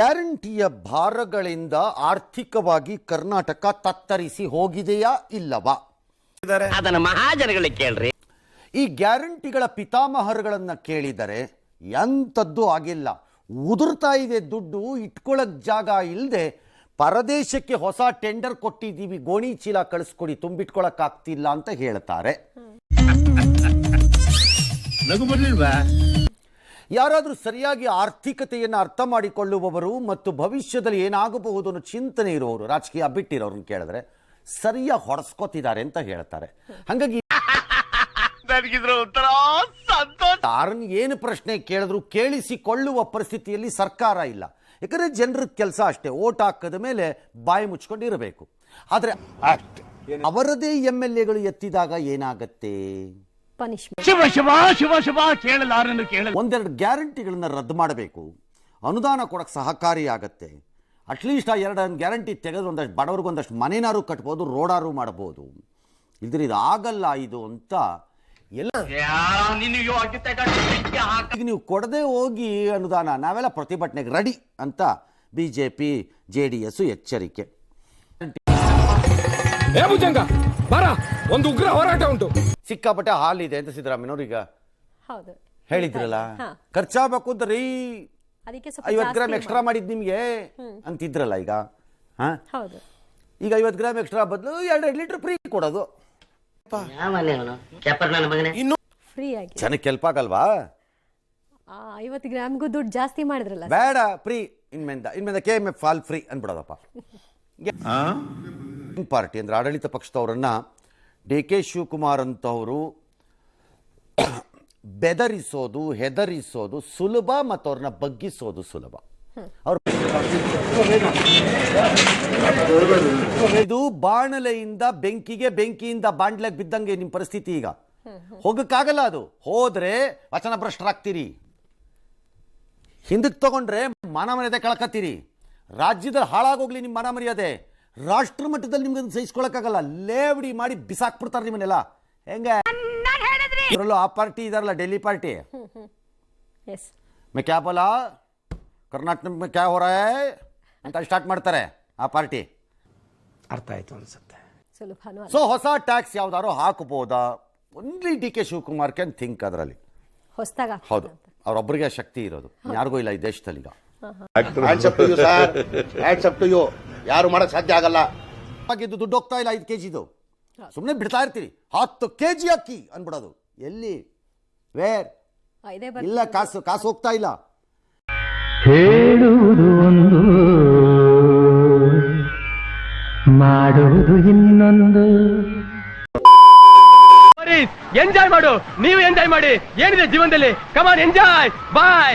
ಗ್ಯಾರಂಟಿಯ ಭಾರಗಳಿಂದ ಆರ್ಥಿಕವಾಗಿ ಕರ್ನಾಟಕ ತತ್ತರಿಸಿ ಹೋಗಿದೆಯಾ ಇಲ್ಲವಾ? ಅದನ್ನು ಮಹಾಜನಗಳಿಗೆ ಕೇಳ್ರಿ. ಈ ಗ್ಯಾರಂಟಿಗಳ ಪಿತಾಮಹರುಗಳನ್ನ ಕೇಳಿದರೆ ಎಂಥದ್ದು ಆಗಿಲ್ಲ. ಉದುರ್ತಾ ಇದೆ ದುಡ್ಡು ಇಟ್ಕೊಳ್ಳೋ ಜಾಗ ಇಲ್ಲದೆ ಪರದೇಶಕ್ಕೆ ಹೊಸ ಟೆಂಡರ್ ಕೊಟ್ಟಿದ್ದೀವಿ ಗೋಣಿ ಚೀಲ ಕಳಿಸ್ಕೊಡಿ ತುಂಬಿಟ್ಕೊಳಕ್ಕಾಗ್ತಿಲ್ಲ ಅಂತ ಹೇಳ್ತಾರೆ. ನಗು ಬರ್ಲಿಲ್ವಾ? ಯಾರಾದರೂ ಸರಿಯಾಗಿ ಆರ್ಥಿಕತೆಯನ್ನು ಅರ್ಥ ಮಾಡಿಕೊಳ್ಳುವವರು ಮತ್ತು ಭವಿಷ್ಯದಲ್ಲಿ ಏನಾಗಬಹುದು ಅನ್ನೋ ಚಿಂತನೆ ಇರುವವರು ರಾಜಕೀಯ ಬಿಟ್ಟಿರೋರನ್ನ ಕೇಳಿದ್ರೆ ಸರಿಯಾಗಿ ಹೊಡೆಸ್ಕೋತಿದ್ದಾರೆ ಅಂತ ಹೇಳ್ತಾರೆ. ಹಾಗಾಗಿ ಯಾರನ್ನ ಏನು ಪ್ರಶ್ನೆ ಕೇಳಿದ್ರು ಕೇಳಿಸಿಕೊಳ್ಳುವ ಪರಿಸ್ಥಿತಿಯಲ್ಲಿ ಸರ್ಕಾರ ಇಲ್ಲ. ಯಾಕಂದ್ರೆ ಜನರ ಕೆಲಸ ಅಷ್ಟೇ ಓಟ್ ಹಾಕದ ಮೇಲೆ ಬಾಯಿ ಮುಚ್ಕೊಂಡಿರಬೇಕು. ಆದರೆ ಅವರದೇ ಎಂ ಎಲ್ ಎಗಳು ಎತ್ತಿದಾಗ ಏನಾಗತ್ತೆ? ಪನಿಷ್ಮೆಂಟ್ ಶಿವ ಶಿವ ಶಿವ ಶಿವ ಕೇಳಲಾರನು ಕೇಳ ಒಂದೆರಡು ಗ್ಯಾರಂಟಿಗಳನ್ನ ರದ್ದು ಮಾಡಬೇಕು. ಅನುದಾನ ಕೊಡಕ್ಕೆ ಸಹಕಾರಿಯಾಗತ್ತೆ. ಅಟ್ಲೀಸ್ಟ್ ಆ ಎರಡು ಗ್ಯಾರಂಟಿ ತೆಗೆದು ಒಂದಷ್ಟು ಬಡವ್ರಿಗೆ ಒಂದಷ್ಟು ಮನೆನಾರು ಕಟ್ಬೋದು ರೋಡಾರು ಮಾಡ್ಬೋದು. ಇದ್ರ ಇದು ಆಗಲ್ಲ ಇದು ಅಂತ ಎಲ್ಲ ಈಗ ನೀವು ಕೊಡದೆ ಹೋಗಿ ಅನುದಾನ ನಾವೆಲ್ಲ ಪ್ರತಿಭಟನೆಗೆ ರೆಡಿ ಅಂತ B J P J D S ಎಚ್ಚರಿಕೆ. ಏ ಭುಜಂಗ ಬರ ಒಂದು ಉಗ್ರ ಹೋರಾಟ ಉಂಟು. ಸಿಕ್ಕಾಪಟ್ಟೆ ಹಾಲಿದೆ ಅಂತ ಸಿದ್ದರಾಮಯ್ಯನವ್ರು ಈಗ ಹೌದು. ಹೇಳಿದ್ರಲ್ಲ? ಹಾ. ಖರ್ಚಾಗಬೇಕು ಅಂತ ರೀ. ಅದಕ್ಕೆ ಸ್ವಲ್ಪ ಐವತ್ತು ಗ್ರಾಮ್ ಜಾಸ್ತಿ ಎಕ್ಸ್ಟ್ರಾ ಮಾಡಿದ್ ನಿಮಗೆ? ಅಂತಿದ್ರಲ್ಲ ಈಗ. ಹಾ? ಮಾಡಿ. ಹೌದು. ಈಗ ಐವತ್ತು ಗ್ರಾಮ್ ಎಕ್ಸ್ಟ್ರಾ ಬದಲು ಎರಡು ಎರಡು ಲೀಟರ್ ಫ್ರೀ ಕೊಡೋದು. ಫ್ರೀ ಆಗಿ. ಜನಕ್ಕೆ ಹೆಲ್ಪ್ ಆಗಲ್ವಾ? ಆ, ಐವತ್ತು ಗ್ರಾಮ್ಗೂ ದುಡ್ಡು ಜಾಸ್ತಿ ಮಾಡಿದ್ರಲ್ಲ. ಬೇಡ ಫ್ರೀ. ಇನ್ಮೇಂದ ಇನ್ಮೇಂದ ಕೆ ಎಂ ಎಫ್ ಫಾಲ್ ಫ್ರೀ ಅನ್ಬಿಡೋದಪ್ಪ ಪಾರ್ಟಿ ಅಂದರೆ ಆಡಳಿತ ಪಕ್ಷದವರನ್ನು ಡಿ ಕೆ ಶಿವಕುಮಾರ್ ಅಂತವರು ಬೆದರಿಸೋದು, ಹೆದರಿಸೋದು ಸುಲಭ ಮತ್ತು ಅವ್ರನ್ನ ಬಗ್ಗಿಸೋದು ಸುಲಭ. ಅವ್ರ ಇದು ಬಾಣಲೆಯಿಂದ ಬೆಂಕಿಗೆ ಬೆಂಕಿಯಿಂದ ಬಾಂಡ್ಲೆಗೆ ಬಿದ್ದಂಗೆ ನಿಮ್ಮ ಪರಿಸ್ಥಿತಿ ಈಗ. ಹೋಗಕ್ಕಾಗಲ್ಲ ಅದು. ಹೋದ್ರೆ ವಚನ ಭ್ರಷ್ಟರಾಗ್ತೀರಿ ಹಿಂದಕ್ಕೆ ತಗೊಂಡ್ರೆ ಮಾನ ಮರ್ಯಾದೆ ಕಳ್ಕತ್ತೀರಿ. ರಾಜ್ಯದಲ್ಲಿ ಹಾಳಾಗೋಗ್ಲಿ ನಿಮ್ಮ ಮಾನ ಮರ್ಯಾದೆ ರಾಷ್ಟ್ರ ಮಟ್ಟದಲ್ಲಿ ನಿಮ್ಗೆ ಸಹಿಸ್ಕೊಳಕ್ಕಾಗಲ್ಲ. ಲೇವಡಿ ಮಾಡಿ ಬಿಸಾಕ್ಬಿಡ್ತಾರೆ ನಿಮ್ಮನ್ನೆಲ್ಲ. ಹೆಂಗೆ? ಇದರಲ್ಲೂ ಆ ಪಾರ್ಟಿ ಇದಾರಲ್ಲ ಡೆಲ್ಲಿ ಪಾರ್ಟಿ. ಎಸ್ ಮೇ ಕ್ಯಾ ಬೋಲಾ? ಕರ್ನಾಟಕ ಮೆಕ್ಯಾ ಹೊರ ಅಂತ ಸ್ಟಾರ್ಟ್ ಮಾಡ್ತಾರೆ ಆ ಪಾರ್ಟಿ. ಅರ್ಥ ಆಯ್ತು ಅನ್ಸುತ್ತೆ. ಸೊ ಹೊಸ ಟ್ಯಾಕ್ಸ್ ಯಾವ್ದಾದ್ರು ಹಾಕಬಹುದಾ only D K Shivakumar can think ಅದರಲ್ಲಿ. ಹೊಸದಾಗ ಹೌದು. ಅವರೊಬ್ಬರಿಗೆ ಶಕ್ತಿ ಇರೋದು. ಯಾರಿಗೂ ಇಲ್ಲ ಈ ದೇಶದಲ್ಲಿ ಈಗ ಯಾರು ಮಾಡಕ್ ಸಾಧ್ಯ ಆಗಲ್ಲ. ಆಗಿದ್ದು ದುಡ್ಡು ಹೋಗ್ತಾ ಇಲ್ಲ ಐದು ಕೆ ಜಿದು ಸುಮ್ಮನೆ ಬಿಡ್ತಾ ಇರ್ತೀರಿ. ಹತ್ತು ಕೆಜಿ ಅಕ್ಕಿ ಅನ್ಬಿಡೋದು. ಎಲ್ಲಿ? ವೇರ್ ಇಲ್ಲ ಕಾಸು ಕಾಸು ಹೋಗ್ತಾ ಇಲ್ಲ. ಹೇಳುವುದು ಒಂದು ಮಾಡುವುದು ಇನ್ನೊಂದು. ಎಂಜಾಯ್ ಮಾಡು. ನೀವು ಎಂಜಾಯ್ ಮಾಡಿ. ಏನಿದೆ ಜೀವನದಲ್ಲಿ? ಕಮಾನ್ ಎಂಜಾಯ್ ಬಾಯ್